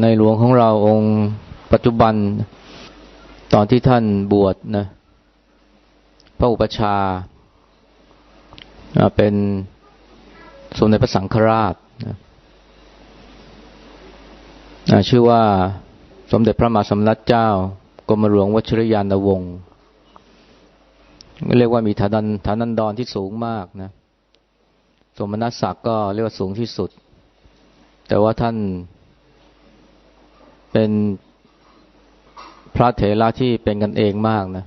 ในหลวงของเราองค์ปัจจุบัน ตอนที่ท่านบวชนะพระอุปชาเป็นสมเด็จพระสังฆราชนะชื่อว่าสมเด็จพระมหาสมณัตเจ้ากรมหลวงวชิรยานวงศ์เรียกว่ามีฐานันฐานันดรที่สูงมากนะ สมณศักดิ์ก็เรียกว่าสูงที่สุด แต่ว่าท่าน เป็นพระเถระที่เป็นกันเองมากนะ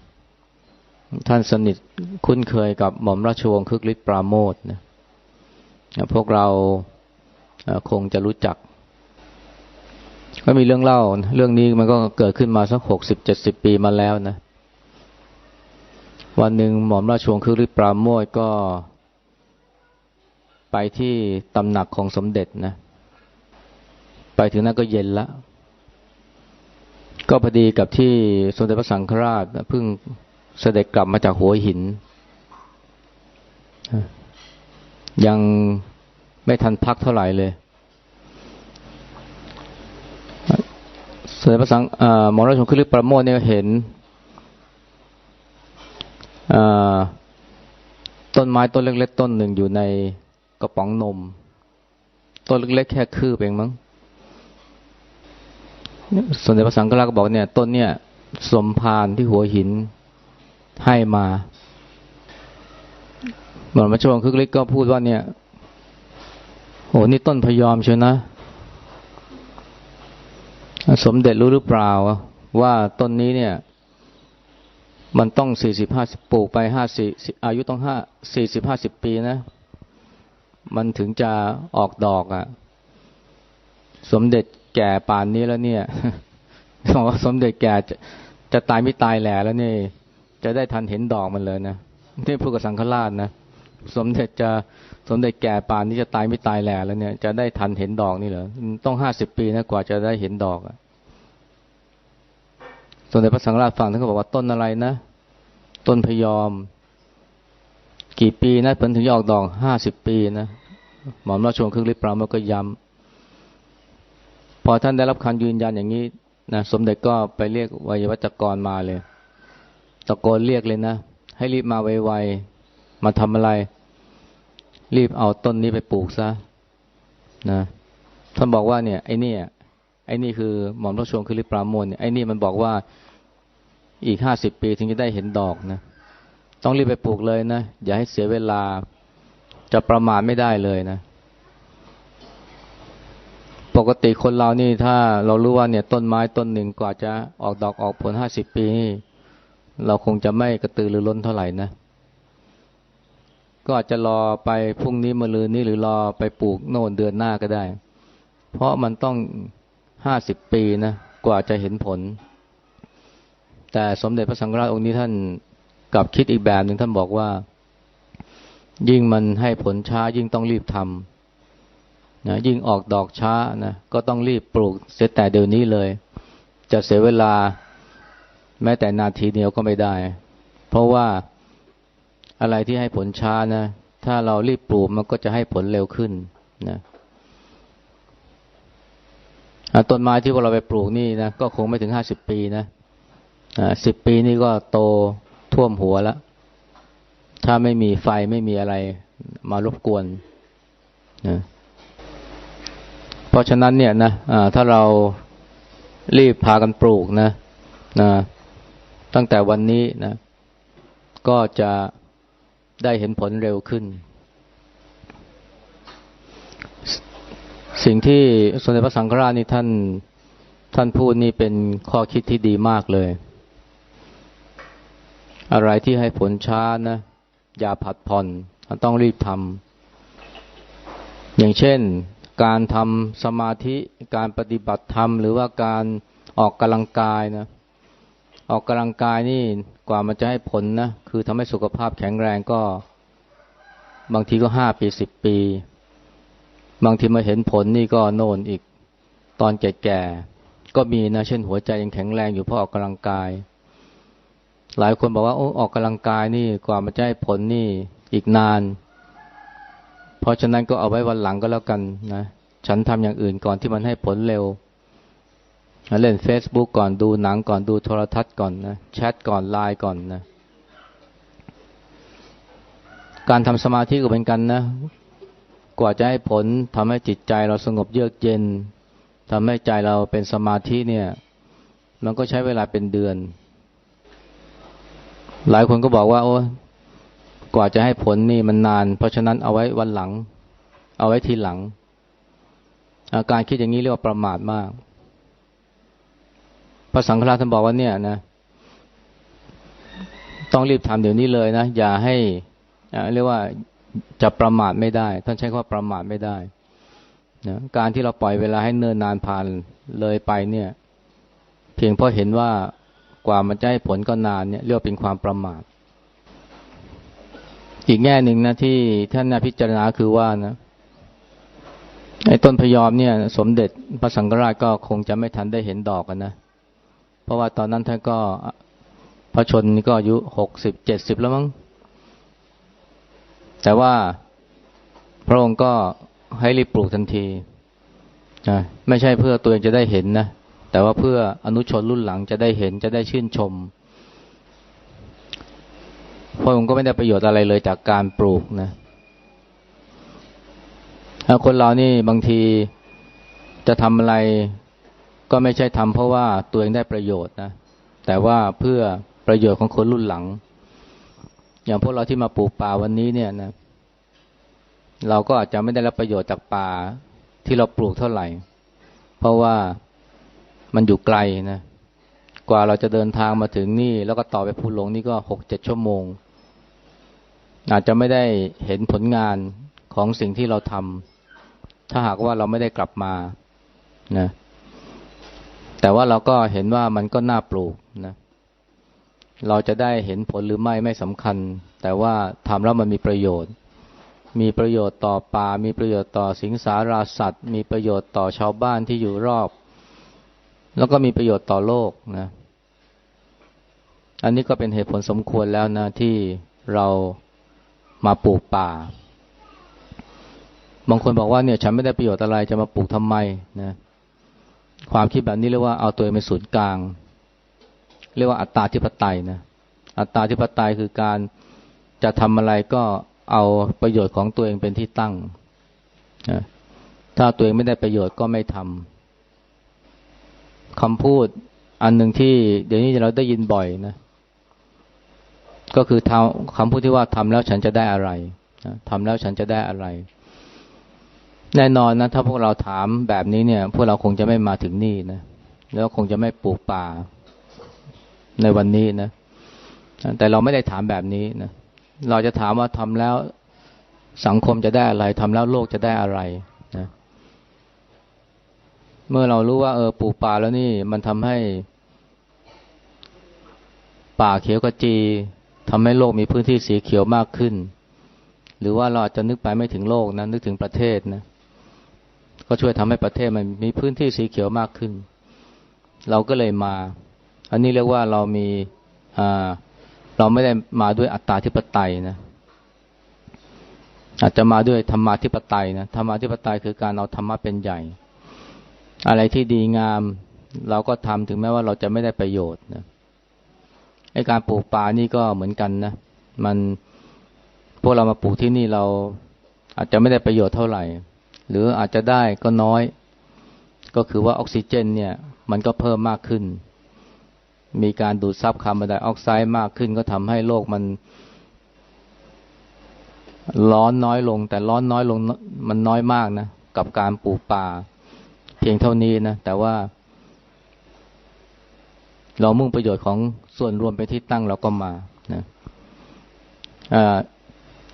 ท่านสนิทคุ้นเคยกับหม่อมราชวงศ์คึกฤทธิ์ปราโมทนะพวกเราคงจะรู้จัก ก็มีเรื่องเล่า เรื่องนี้มันก็เกิดขึ้นมาสักหกสิบเจ็ดสิบปีมาแล้วนะ วันหนึ่งหม่อมราชวงศ์คึกฤทธิ์ปราโมทก็ ไปที่ตำหนักของสมเด็จนะ ไปถึงนั้นก็เย็นละ ก็พอดีกับที่สมเด็จพระสังฆราชเพิ่งเสด็จกลับมาจากหัวหิน ยังไม่ทันพักเท่าไหร่เลยสมเด็จพระสังหมราชวงศ์คึกประโมทเนี่ยเห็นต้นไม้ต้นเล็กๆต้นหนึ่งอยู่ในกระป๋องนม ต้นเล็กๆแค่คืบเองมั้ง สมเด็จพระสังฆราชก็บอกเนี่ย ต้นเนี่ย สมภารที่หัวหินให้มาหมอมาชวงคึกฤทธิ์ก็พูดว่าเนี่ยโหนี่ต้นพยอมเชียวนะ สมเด็จรู้หรือเปล่า ว่าต้นนี้เนี่ย มันต้องสี่สิบห้าสิบปลูกไปห้าสี่อายุต้องห้าสี่สิบห้าสิบปีนะ มันถึงจะออกดอกอะ่ะ สมเด็จ แก่ป่านนี้แล้วเนี่ยบอกว่าสมเด็จแก่จะจะตายไม่ตายแหล่แล้วนี่จะได้ทันเห็นดอกมันเลยนะที่พูดกับสังฆราชนะสมเด็จจะสมเด็จแก่ป่านนี้จะตายไม่ตายแหล่แล้วเนี่ย จะได้ทันเห็นดอกนี่เหรอต้องห้าสิบปีนะกว่าจะได้เห็นดอกอะสมเด็จพระสังฆราชฟังท่านก็บอกว่าต้นอะไรนะ ต้นพยอม กี่ปีนะผลถึงจะออกดอกห้าสิบปีนะหมอมราชวงศ์คึกฤทธิ์ปราโมทก็ย้ำ พอท่านได้รับคำยืนยันอย่างนี้นะสมเด็จก็ไปเรียกวัยวัจกรมาเลย ตะโกนเรียกเลยนะ ให้รีบมาไวๆมาทำอะไร รีบเอาต้นนี้ไปปลูกซะนะท่านบอกว่าเนี่ยไอ้นี่ไอ้นี่คือหม่อมราชวงศ์คือริปรามนเนี่ยไอ้นี่มันบอกว่าอีกห้าสิบปีถึงจะได้เห็นดอกนะ ต้องรีบไปปลูกเลยนะ อย่าให้เสียเวลาจะประมาทไม่ได้เลยนะ ปกติคนเรานี่ถ้าเรารู้ว่าเนี่ยต้นไม้ต้นหนึ่งกว่าจะออกดอกออกผลห้าสิบปีเราคงจะไม่กระตือรือร้นเท่าไหร่นะ ก็อาจจะรอไปพรุ่งนี้มะรืนนี้หรือรอไปปลูกโน่นเดือนหน้าก็ได้ เพราะมันต้องห้าสิบปีนะกว่าจะเห็นผล แต่สมเด็จพระสังฆราชองค์นี้ท่านกลับคิดอีกแบบหนึ่งท่านบอกว่า ยิ่งมันให้ผลช้ายิ่งต้องรีบทำ นะยิ่งออกดอกช้านะก็ต้องรีบปลูกเสียแต่เดี๋ยวนี้เลย จะเสียเวลาแม้แต่นาทีเดียวก็ไม่ได้ เพราะว่าอะไรที่ให้ผลช้านะ ถ้าเรารีบปลูกมันก็จะให้ผลเร็วขึ้นนะต้นไม้ที่พวกเราไปปลูกนี่นะก็คงไม่ถึงห้าสิบปีนะสิบปีนี่ก็โตท่วมหัวแล้ว ถ้าไม่มีไฟไม่มีอะไรมารบกวนนะ เพราะฉะนั้นเนี่ยนะถ้าเรารีบพากันปลูกนะนะ ตั้งแต่วันนี้นะ ก็จะได้เห็นผลเร็วขึ้น สิ่งที่สมเด็จพระสังฆราชนี่ท่านท่านพูดนี่เป็นข้อคิดที่ดีมากเลย อะไรที่ให้ผลช้านะ อย่าผัดผ่อนต้องรีบทำอย่างเช่น การทำสมาธิการปฏิบัติธรรม หรือว่าการออกกำลังกายนะออกกำลังกายนี่กว่ามันจะให้ผลนะคือทำให้สุขภาพแข็งแรงก็ บางทีก็ห้าปีสิบปี บางทีมาเห็นผลนี่ก็โน่นอีกตอนแก่ๆก็มีนะเช่นหัวใจยังแข็งแรงอยู่เพราะออกกำลังกาย หลายคนบอกว่าโอ้ออกกำลังกายนี่กว่ามันจะให้ผลนี่อีกนาน เพราะฉะนั้นก็เอาไว้วันหลังก็แล้วกันนะ ฉันทำอย่างอื่นก่อนที่มันให้ผลเร็ว เล่น Facebook ก่อนดูหนังก่อนดูโทรทัศน์ก่อนนะแชทก่อนไลน์ก่อนนะ การทำสมาธิก็เป็นกันนะ กว่าจะให้ผลทำให้จิตใจเราสงบเยือกเย็นทำให้ใจเราเป็นสมาธิเนี่ย มันก็ใช้เวลาเป็นเดือน หลายคนก็บอกว่า โอ้ กว่าจะให้ผลนี่มันนาน เพราะฉะนั้นเอาไว้วันหลัง เอาไว้ทีหลัง อาการคิดอย่างนี้เรียกว่าประมาทมาก พระสังฆราชท่านบอกว่าเนี่ยนะ ต้องรีบทำเดี๋ยวนี้เลยนะ อย่าให้เรียกว่าจะประมาทไม่ได้ ท่านใช้คำว่าประมาทไม่ได้นะการที่เราปล่อยเวลาให้เนินนานผ่านเลยไปเนี่ย เพียงเพราะเห็นว่ากว่ามันจะให้ผลก็นานเนี่ยเรียกเป็นความประมาท อีกแง่หนึ่งนะที่ท่านนาพิจารณาคือว่านะไอ้ต้นพยอมเนี่ย สมเด็จพระสังฆราชก็คงจะไม่ทันได้เห็นดอกกันนะ เพราะว่าตอนนั้นท่านก็พระชนก็อายุหกสิบเจ็ดสิบแล้วมั้งแต่ว่าพระองค์ก็ให้รีบปลูกทันทีนะไม่ใช่เพื่อตัวเองจะได้เห็นนะ แต่ว่าเพื่ออนุชนรุ่นหลังจะได้เห็นจะได้ชื่นชม พระองค์ก็ไม่ได้ประโยชน์อะไรเลยจากการปลูกนะคนเรานี่บางทีจะทำอะไรก็ไม่ใช่ทำเพราะว่าตัวเองได้ประโยชน์นะ แต่ว่าเพื่อประโยชน์ของคนรุ่นหลัง อย่างพวกเราที่มาปลูกป่าวันนี้เนี่ยนะ เราก็อาจจะไม่ได้รับประโยชน์จากป่าที่เราปลูกเท่าไหร่ เพราะว่ามันอยู่ไกลนะ กว่าเราจะเดินทางมาถึงนี่ แล้วก็ต่อไปพูลงนี่ก็หกเจ็ดชั่วโมง อาจจะไม่ได้เห็นผลงานของสิ่งที่เราทำถ้าหากว่าเราไม่ได้กลับมานะแต่ว่าเราก็เห็นว่ามันก็น่าปลูกนะเราจะได้เห็นผลหรือไม่ไม่สำคัญ แต่ว่าทำแล้วมันมีประโยชน์ มีประโยชน์ต่อป่า มีประโยชน์ต่อสิงสาราสัตว์ มีประโยชน์ต่อชาวบ้านที่อยู่รอบ แล้วก็มีประโยชน์ต่อโลกนะอันนี้ก็เป็นเหตุผลสมควรแล้วนะที่เรา มาปลูกป่า บางคนบอกว่าเนี่ย ฉันไม่ได้ประโยชน์อะไรจะมาปลูกทำไมนะความคิดแบบนี้เรียกว่าเอาตัวเองเป็นศูนย์กลาง เรียกว่าอัตตาธิปไตยนะอัตตาธิปไตยคือการจะทำอะไรก็เอาประโยชน์ของตัวเองเป็นที่ตั้งนะถ้าตัวเองไม่ได้ประโยชน์ก็ไม่ทำคำพูดอันหนึ่งที่เดี๋ยวนี้เราได้ยินบ่อยนะ ก็คือคำพูดที่ว่าทำแล้วฉันจะได้อะไรทำแล้วฉันจะได้อะไร แน่นอนนะถ้าพวกเราถามแบบนี้เนี่ย พวกเราคงจะไม่มาถึงนี่นะแล้วคงจะไม่ปลูกป่าในวันนี้นะแต่เราไม่ได้ถามแบบนี้นะเราจะถามว่าทำแล้วสังคมจะได้อะไรทำแล้วโลกจะได้อะไรนะเมื่อเรารู้ว่าเออปลูกป่าแล้วนี่มันทำให้ป่าเขียวกระจี ทำให้โลกมีพื้นที่สีเขียวมากขึ้น หรือว่าเราอาจจะนึกไปไม่ถึงโลกนะนึกถึงประเทศนะก็ช่วยทำให้ประเทศมันมีพื้นที่สีเขียวมากขึ้น เราก็เลยมา อันนี้เรียกว่าเรามีอ่าเราไม่ได้มาด้วยอัตตาธิปไตยนะอาจจะมาด้วยธรรมาธิปไตยนะธรรมาธิปไตยคือการเอาธรรมะเป็นใหญ่ อะไรที่ดีงาม เราก็ทำถึงแม้ว่าเราจะไม่ได้ประโยชน์นะ ไอการปลูกป่านี่ก็เหมือนกันนะ มันพวกเรามาปลูกที่นี่เราอาจจะไม่ได้ประโยชน์เท่าไหร่ หรืออาจจะได้ก็น้อย ก็คือว่าออกซิเจน เนี่ย มันก็เพิ่มมากขึ้น มีการดูดซับคาร์บอนไดออกไซด์มากขึ้น ก็ทำให้โลกมัน ร้อนน้อยลง แต่ร้อนน้อยลงมันน้อยมากนะ กับการปลูกป่า เพียงเท่านี้นะ แต่ว่า เรามุ่งประโยชน์ของส่วนรวมไปที่ตั้งเราก็มานะ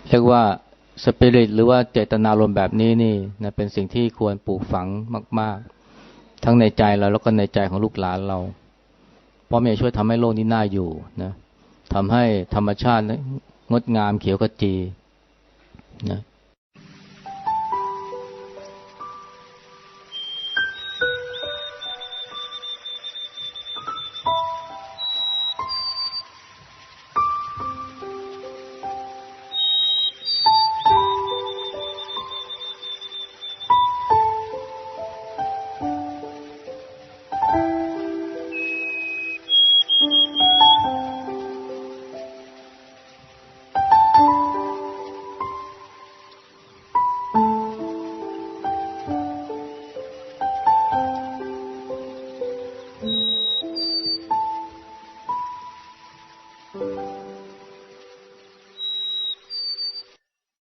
เรียกว่าสปิริตหรือว่าเจตนารมณ์แบบนี้นี่นะเป็นสิ่งที่ควรปลูกฝังมาก ๆ ทั้งในใจเราแล้วก็ในใจของลูกหลานเรา เพราะมันช่วยทำให้โลกนี้น่าอยู่นะทำให้ธรรมชาติงดงามเขียวขจีนะ